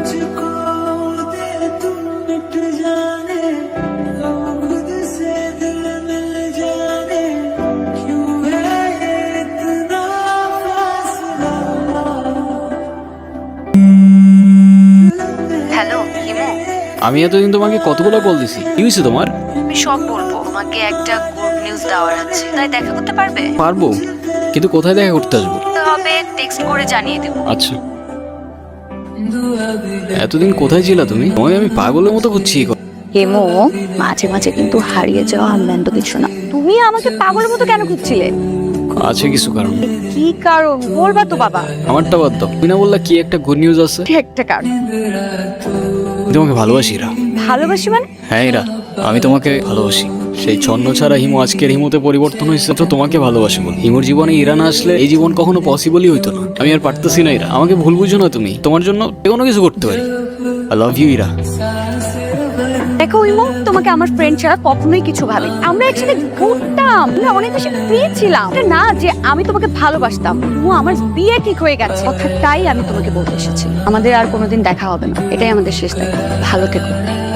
मुझको दे तू मिट जाने हम खुद से दिल मिल जाने क्यों है ये इतना फासला হ্যালো হিমু আমি এতদিন তোমাকে কতগুলো কল দিছি কি হয়েছে তোমার আমি সব বলবো তোমাকে একটা গুড নিউজ দেওয়ার আছে তাই দেখা করতে পারবে পারবো কিন্তু কোথায় দেখা করতে আসবো তবে টেক্সট করে জানিয়ে দেবো আচ্ছা এতদিন কোথায় ছিলা তুমি? তোমায় আমি পাগলের মতো খুঁজছি। হেমো মাঝে মাঝে কিন্তু হারিয়ে যাওয়া আনন্দ কিছু না। তুমি আমাকে পাগলের মতো কেন খুঁজছিলে? আছে কিছু কারণ। কি কারণ? বলবা তো বাবা। আমারটা বাদ দাও। তুমি না বললা কি একটা গুড নিউজ আছে? একটা কারণ। তোমাকে ভালোবাসি রা ভালোবাসি মানে? হ্যাঁ এরা আমি তোমাকে ভালোবাসি। সেই ছন্ন ছাড়া হিমু আজকের হিমুতে পরিবর্তন হয়েছে তো তোমাকে ভালোবাসি বল। হিমুর জীবনে ইরা না আসলে এই জীবন কখনো পসিবলই হইতো না। আমি আর পারতেছি না ইরা। আমাকে ভুল বুঝো না তুমি। তোমার জন্য কোনো কিছু করতে পারি। I love you Ira. দেখো ইমো, তোমাকে আমার ফ্রেন্ড ছাড়া কখনোই কিছু ভাবে আমরা একসাথে ঘুরতাম। আমরা অনেক বেশি ফ্রি ছিলাম। না যে আমি তোমাকে ভালোবাসতাম। ও আমার বিয়ে ঠিক হয়ে গেছে। কথাটাই আমি তোমাকে বলতে এসেছি। আমাদের আর কোনোদিন দেখা হবে না। এটাই আমাদের শেষ দেখা। ভালো থেকো।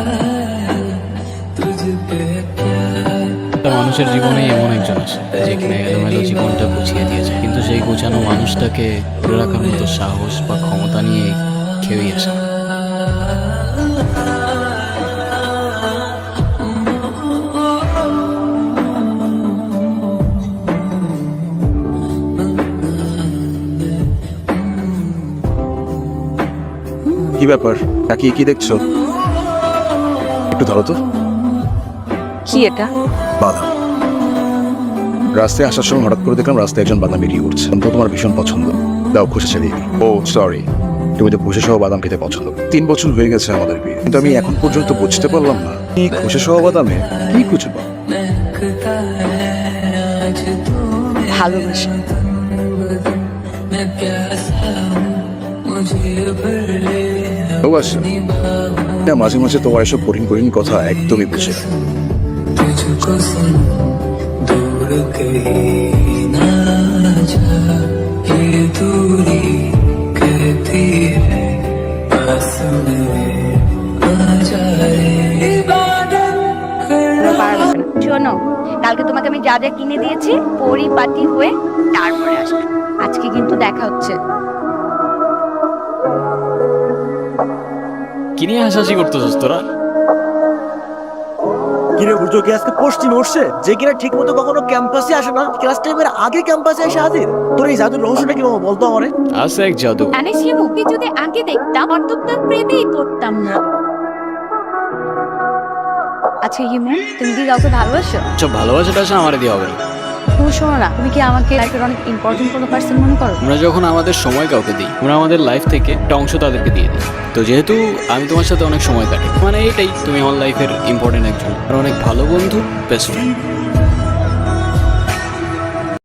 মানুষের জীবনে এমন একজন আছে যেখানে এলোমেলো জীবনটা গুছিয়ে দিয়েছে। কিন্তু সেই গোছানো মানুষটাকে ধরে রাখার মতো সাহস বা ক্ষমতা নিয়ে কেউই আসে। কি ব্যাপার? তাকিয়ে কি দেখছ? একটু ধরো তো। কি এটা? বাদাম। রাস্তায় আসার সময় হঠাৎ করে দেখলাম রাস্তায় একজন বাদাম বিক্রি করছে। তো তোমার ভীষণ পছন্দ। দাও খুশি দিই। ও সরি তুমি তো খুশি সহ বাদাম খেতে পছন্দ তিন বছর হয়ে গেছে আমাদের বিয়ে। কিন্তু আমি এখন পর্যন্ত বুঝতে পারলাম না এই খুশি সহ বাদামে কি খুঁজে পাও ভালোবাসা। ভালোবাসা মাঝে মাঝে তোমার এসব কঠিন কঠিন কথা একদমই বুঝে না। तुझको सुन दूर कहीं ना जा ये दूरी कहती है पास में आ जा रे इबादत कर পারবে না। শোনো কালকে তোমাকে আমি যা যা কিনে দিয়েছি পরিপাটি হয়ে তারপরে আসবে আজকে কিন্তু দেখা হচ্ছে কি নিয়ে হাসাহাসি করতেছিস তোরা কি আজকে পশ্চিম উঠছে যে কিনা ঠিক মতো কখনো ক্যাম্পাসে আসে না। ক্লাস টাইমের আগে ক্যাম্পাসে এসে হাজির। তোর এই জাদুর রহস্যটা কি বাবা বলতো আমারে? আছে এক জাদু। সে মুখে যদি আগে দেখতাম অন্তত প্রেমেই পড়তাম না। আচ্ছা হিমু তুমি কি কাউকে ভালোবাসো? সব ভালোবাসাটা আমার দিয়ে হবে না। তুমি কি আমাকে অনেক আমরা যখন আমাদের সময় কাউকে দিই, আমরা আমাদের লাইফ থেকে একটা অংশ তাদেরকে দিয়ে দিই। তো যেহেতু আমি তোমার সাথে অনেক সময় কাটি মানে এটাই তুমি আমার লাইফের ইম্পর্টেন্ট একজন, আর অনেক ভালো বন্ধু বেস্ট ফ্রেন্ড